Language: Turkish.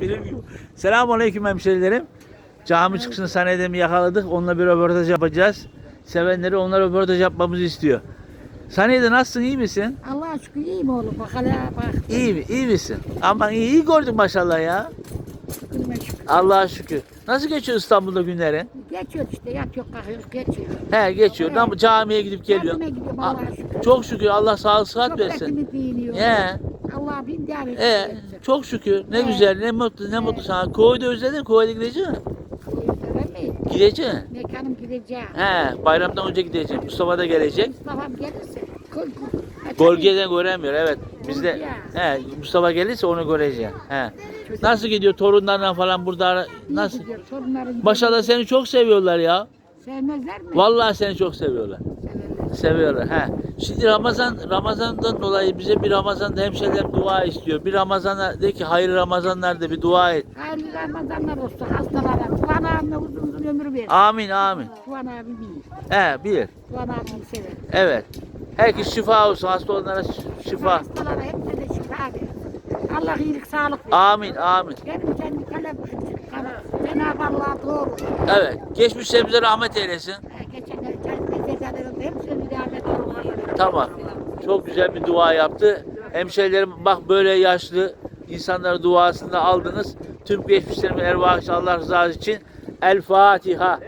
Film gibi. Selamun Aleyküm hemşerilerim. Cami çıkışını sahnede mi yakaladık? Onunla bir röportaj yapacağız. Sevenleri onlar röportaj yapmamızı istiyor. Sahnede nasılsın? iyi misin? Allah'a şükür iyiyim oğlum. Bak hele bak. İyi mi? İyi misin? Aman iyi, iyi gördün maşallah ya. Şükürme şükür. Allah'a şükür. Nasıl geçiyor İstanbul'da günlerin? Geçiyor işte. Yatıyor kalkıyor geçiyor. He geçiyor. Ama camiye gidip geliyor. Camiye gidiyorum Allah'a şükür. Çok şükür Allah sağlık sıhhat versin. Sohbetimi dinliyor. He. Allah bin değer E, çok şükür. Ne güzel, ne mutlu, ne mutlu sana. Koyda özledin, koyda gideceksin. Gideceksin. Mekanım gideceğim. He, bayramdan önce gideceksin. Mustafa da gelecek. Mustafa'm gelirse. Gölgeden göremiyor, evet. Bizde, he, Mustafa gelirse onu göreceksin. He. Nasıl gidiyor torunlarla falan burada? Nasıl? Gidiyor, Maşallah seni çok seviyorlar ya. Sevmezler mi? Vallahi seni çok seviyorlar. Severler. Seviyorlar. He. Şimdi Ramazan Ramazan'dan dolayı bize bir Ramazan'da hemşehriler dua istiyor. Bir Ramazan'a de ki hayırlı Ramazanlarda bir dua et. Hayırlı Ramazanlar olsun hastalara. Tuvan abime uzun uzun ömür ver. Amin amin. Tuvan abi bilir. He bir. Tuvan abimi sever. Evet. Herkes şifa olsun. Hasta olanlara şifa. Hastalara hepsine de şifa ver. Allah iyilik sağlık ver. Amin amin. Benim kendi kalem Cenab-ı Allah doğru. Evet. Geçmişlerimize rahmet eylesin. Geçenler kendi olmalı. Tamam. Çok güzel bir dua yaptı. Hemşehrilerim bak böyle yaşlı insanları duasında aldınız. Tüm geçmişlerimin ervahı Allah rızası için El Fatiha.